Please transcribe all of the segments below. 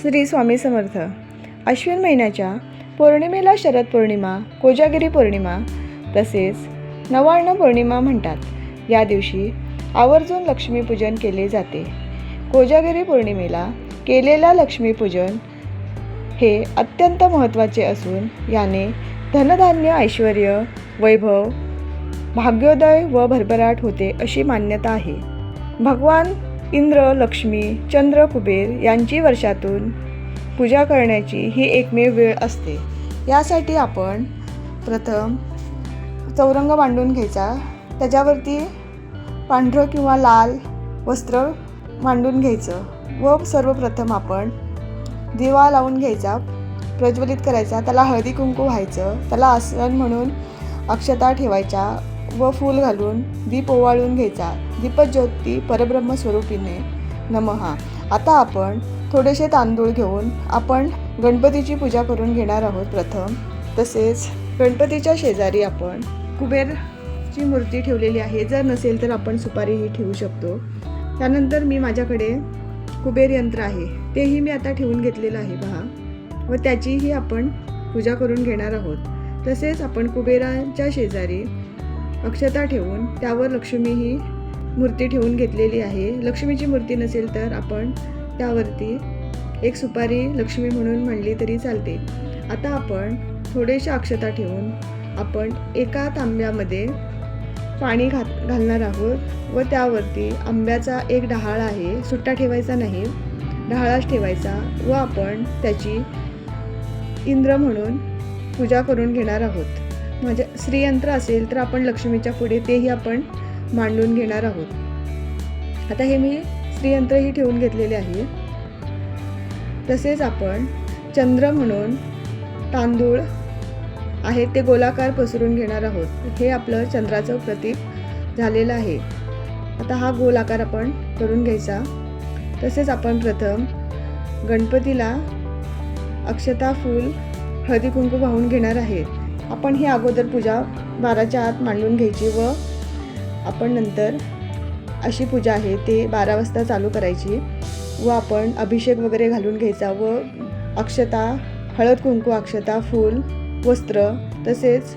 श्री स्वामी समर्थ. अश्विन महिन्याच्या पौर्णिमेला शरद पौर्णिमा कोजागिरी पौर्णिमा तसेच नवार्ण पौर्णिमा म्हणतात. या दिवशी आवर्जून लक्ष्मीपूजन केले जाते. कोजागिरी पौर्णिमेला केलेला लक्ष्मीपूजन हे अत्यंत महत्त्वाचे असून याने धनधान्य ऐश्वर वैभव भाग्योदय व भरभराट होते अशी मान्यता आहे. भगवान इंद्र लक्ष्मी चंद्र कुबेर यांची वर्षातून पूजा करण्याची ही एकमेव वेळ असते. यासाठी आपण प्रथम चौरंग मांडून घ्यायचा. त्याच्यावरती पांढरं किंवा लाल वस्त्र मांडून घ्यायचं व सर्वप्रथम आपण दिवा लावून घ्यायचा प्रज्वलित करायचा त्याला हळदी कुंकू व्हायचं त्याला आसन म्हणून अक्षता ठेवायच्या. व फूल घालून दीप ओवाळून घ्यायचा. दीपज्योती परब्रह्म स्वरूपीने नमहा आता आपण थोडेसे तांदूळ घेऊन आपण गणपतीची पूजा करून घेणार आहोत प्रथम. तसेच गणपतीच्या शेजारी आपण कुबेरची मूर्ती ठेवलेली आहे. जर नसेल तर आपण सुपारीही ठेवू शकतो. त्यानंतर मी माझ्याकडे कुबेर यंत्र आहे. तेही मी आता ठेवून घेतलेलं आहे पहा. व त्याचीही आपण पूजा करून घेणार आहोत. तसेच आपण कुबेराच्या शेजारी अक्षता ठेवून त्यावर लक्ष्मी ही मूर्ती ठेवून घेतलेली आहे. लक्ष्मीची मूर्ती नसेल तर आपण त्यावरती एक सुपारी लक्ष्मी म्हणून म्हणली तरी चालते. आता आपण थोडेशा अक्षता ठेवून आपण एका तांब्यामध्ये पाणी घात घालणार आहोत व त्यावरती आंब्याचा एक डहाळ आहे सुट्टा ठेवायचा नाही डहाळाच ठेवायचा व आपण त्याची इंद्र म्हणून पूजा करून घेणार आहोत. म्हणजे श्रीयंत्र असेल तर आपण लक्ष्मीच्या पुढे तेही आपण मांडून घेणार आहोत. आता हे मी श्रीयंत्रही ठेवून घेतलेले आहे. तसेच आपण चंद्र म्हणून तांदूळ आहेत ते गोलाकार पसरून घेणार आहोत. हे आपलं चंद्राचं प्रतीक झालेलं आहे. आता हा गोलाकार आपण करून घ्यायचा. तसेच आपण प्रथम गणपतीला अक्षता फूल हळदी कुंकू वाहून घेणार आहेत आपण ही अगोदर पूजा बाराच्या आत मांडून घ्यायची व आपण नंतर अशी पूजा आहे ते बारा वाजता चालू करायची. व आपण अभिषेक वगैरे घालून घ्यायचा व अक्षता हळद कुंकू अक्षता फूल वस्त्र तसेच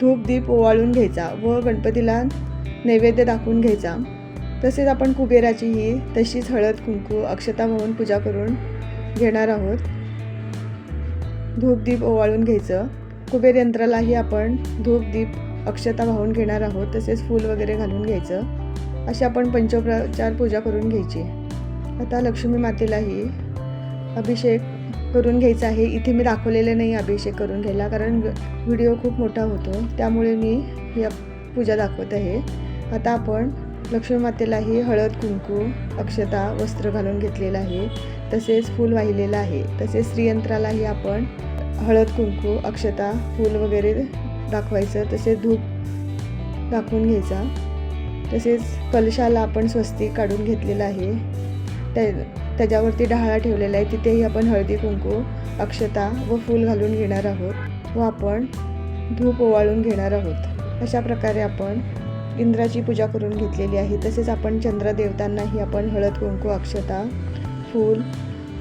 धूप दीप ओवाळून घ्यायचा व गणपतीला नैवेद्य दाखवून घ्यायचा. तसेच आपण कुबेराचीही तशीच हळद कुंकू अक्षता म्हणून पूजा करून घेणार आहोत. धूप दीप ओवाळून घ्यायचं. कुबेर यंत्रालाही आपण धूप दीप अक्षता वाहून घेणार आहोत तसेच फूल वगैरे घालून घ्यायचं. अशी आपण पंचोपचार पूजा करून घ्यायची. आता लक्ष्मी मातेलाही अभिषेक करून घ्यायचा आहे. इथे मी दाखवलेलं नाही अभिषेक करून घ्यायला कारण व्हिडिओ खूप मोठा होतो. त्यामुळे मी ही पूजा दाखवत आहे. आता आपण लक्ष्मी मातेलाही हळद कुंकू अक्षता वस्त्र घालून घेतलेलं आहे. तसेच फूल वाहिलेलं आहे. तसेच श्रीयंत्रालाही आपण हळद कुंकू अक्षता फूल वगैरे दाखवायचं तसेच धूप दाखवून घ्यायचा. तसेच कलशाला आपण स्वस्तिक काढून घेतलेलं आहे. त्या त्याच्यावरती डहाळा ठेवलेला आहे. तिथेही आपण हळदी कुंकू अक्षता व फूल घालून घेणार आहोत व आपण धूप ओवाळून घेणार आहोत. अशा प्रकारे आपण इंद्राची पूजा करून घेतलेली आहे. तसेच आपण चंद्रदेवतांनाही आपण हळद कुंकू अक्षता फूल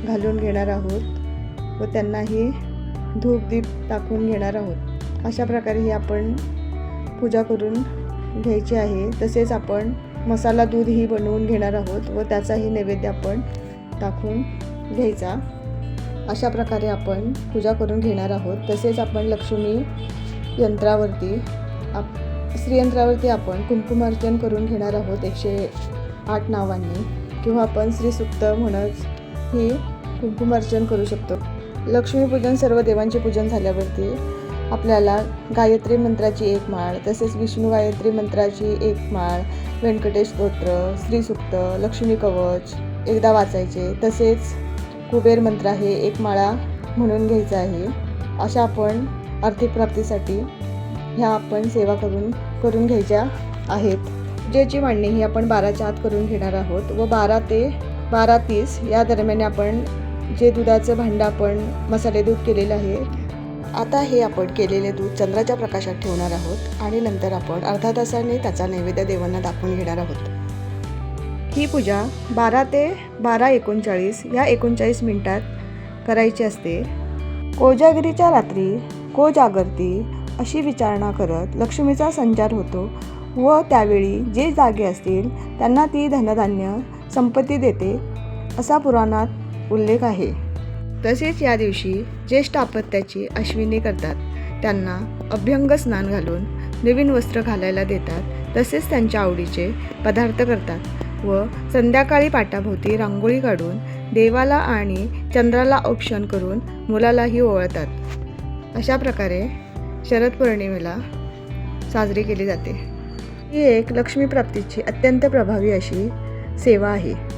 घालून घेणार आहोत व त्यांनाही धूप दीप टाकून घेणार आहोत. अशा प्रकारे ही आपण पूजा करून घ्यायची आहे. तसेच आपण मसाला दूधही बनवून घेणार आहोत व त्याचाही नैवेद्य आपण टाकून घ्यायचा. अशा प्रकारे आपण पूजा करून घेणार आहोत. तसेच आपण लक्ष्मी यंत्रावरती आप श्रीयंत्रावरती आपण कुंकुमार्चन करून घेणार आहोत एकशे आठ नावांनी. किंवा आपण श्रीसुक्त म्हणत ही कुंकुमार्चन करू शकतो. लक्ष्मीपूजन सर्व देवांचे पूजन झाल्यावरती आपल्याला गायत्री मंत्राची एक माळ तसेच विष्णू गायत्री मंत्राची एक माळ व्यंकटेश स्तोत्र श्रीसुक्त लक्ष्मी कवच एकदा वाचायचे. तसेच कुबेर मंत्र आहे एक माळा म्हणून घ्यायचा आहे. अशा आपण आर्थिक प्राप्तीसाठी ह्या आपण सेवा करून करून घ्यायच्या आहेत. पूजेची मांडणी ही आपण बाराच्या आत करून घेणार आहोत व बारा ते बारा तीस या दरम्यान आपण जे दुधाचं भांडं आपण मसाले दूध केलेलं आहे आता हे आपण केलेले दूध चंद्राच्या प्रकाशात ठेवणार आहोत आणि नंतर आपण अर्धा तासाने त्याचा नैवेद्य देवांना दाखवून घेणार आहोत. ही पूजा बारा ते बारा एकोणचाळीस या एकोणचाळीस मिनटात करायची असते. कोजागिरीच्या रात्री कोजागरती अशी विचारणा करत लक्ष्मीचा संचार होतो व त्यावेळी जे जागे असतील त्यांना ती धनधान्य संपत्ती देते. असा पुराणात उल्लेख आहे. तसेच या दिवशी ज्येष्ठ आपत्याची अश्विनी करतात. त्यांना अभ्यंग स्नान घालून नवीन वस्त्र घालायला देतात. तसेच त्यांच्या आवडीचे पदार्थ करतात व संध्याकाळी पाटाभोवती रांगोळी काढून देवाला आणि चंद्राला औक्षण करून मुलालाही ओवाळतात. अशा प्रकारे शरद पौर्णिमेला साजरी केली जाते. ही एक लक्ष्मीप्राप्तीची अत्यंत प्रभावी अशी सेवा आहे.